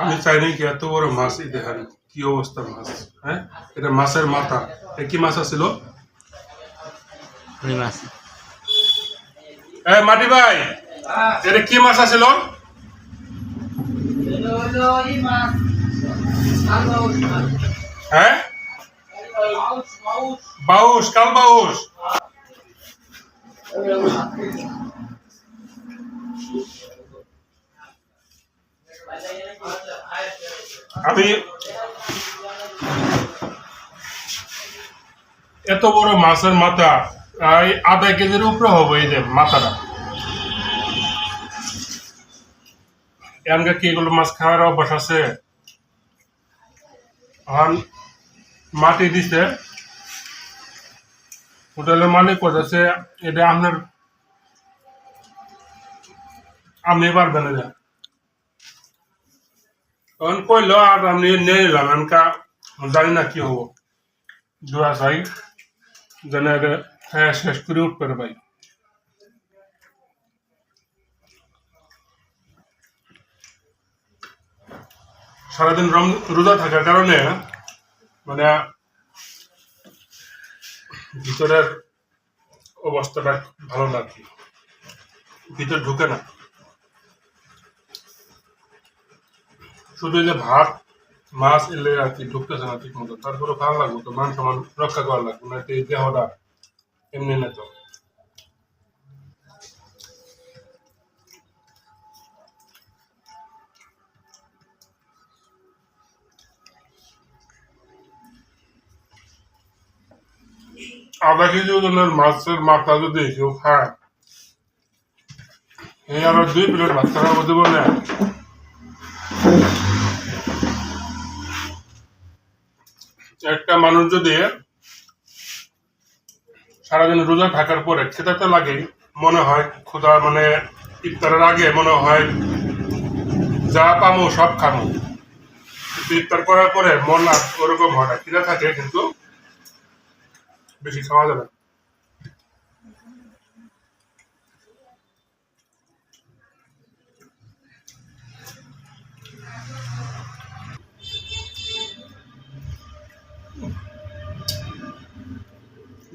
আমি চাই নাই কি এত বড় মাছ এই দেখেন কি অবস্থা মাছ হ্যাঁ? এটা মাছের মাথা। এ কি মাছ আছিল? এ মাটি ভাই এটা কি মাছ আছিল? হ্যাঁ? বাউস কাল বাউস আমি এত বড় মাছের মাথা আধা কেজির উপরে হবে এই যে মাথাটা। এখানকার কি এগুলো মাছ খাওয়ার অভ্যাস আছে? মাটি দিছে। হোটেলের মালিক করতেছে এটা আপনার আপনি পারবেন না। তখন কইলো আর আমি নিলাম এনকা জানি না কি হব দোয়া চাই যেন হ্যাঁ শেষ করে উঠতে পারে সারাদিন রম রোজা থাকার কারণে মানে ভিতরের অবস্থাটা ভালো না ভিতর ঢুকে না শুধু যে ভাত, মাছ এলে আর কি ঢুকতেছে না ঠিক মতো তারপরে ভালো লাগবে তো, মান সমান রক্ষা করা লাগবে, না এই দেহটা এমনি না তো আধা কেজি ওজনের মাছের মাথা যদি কেউ খায়, এই আরও দুই প্লেট ভাত খাওয়া দেবো না মানুষ যদি সারাদিন রোজা থাকার পরে খেতে লাগে, মনে হয় ক্ষুধা মানে ইফতারের আগে মনে হয় যা পামো সব খামো। কিন্তু ইফতার করার পরে মন আর ওরকম হয় না থাকে, কিন্তু বেশি খাওয়া যাবে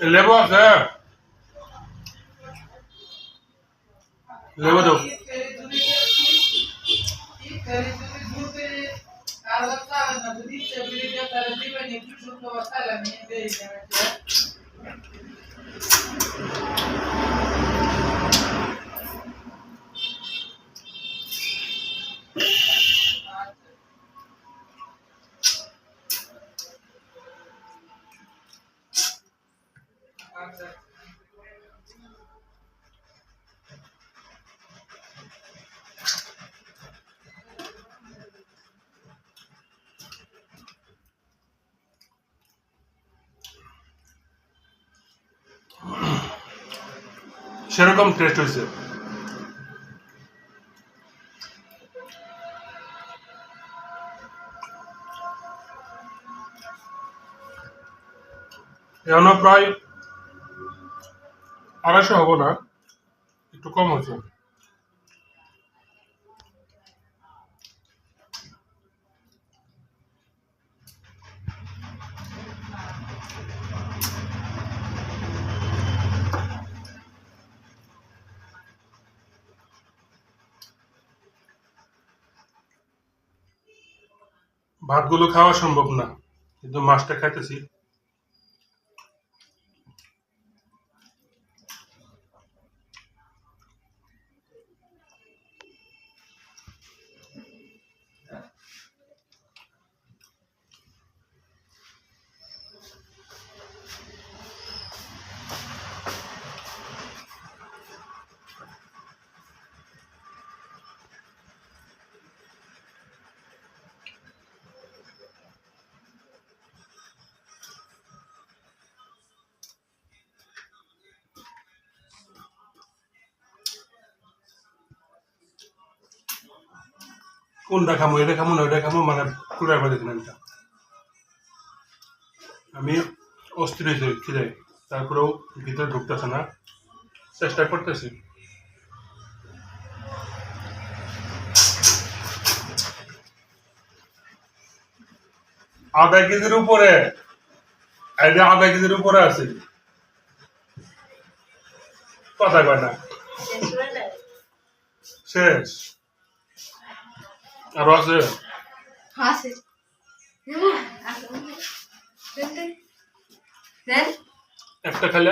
Eh, Levo a hacer. Levo tú. Thank you. সেরকম টেস্ট হয়েছে এখনও প্রায় আড়াইশো হব না একটু কম হচ্ছে ভাতগুলো খাওয়া সম্ভব না। কিন্তু মাছটা খাইতেছি। কোনটা খামো এটা খামো না ওটা খামো মানে কুড়াই বাজে কিনা আমি অস্থির হয়েছি খিদে। তারপরেও ভিতরে ঢুকতেছে না। চেষ্টা করতেছি। আধা কেজির উপরে। এটা আধা কেজির উপরে আছে। কথা কয় না। শেষ। আরও আছে দেন। একটা খেলে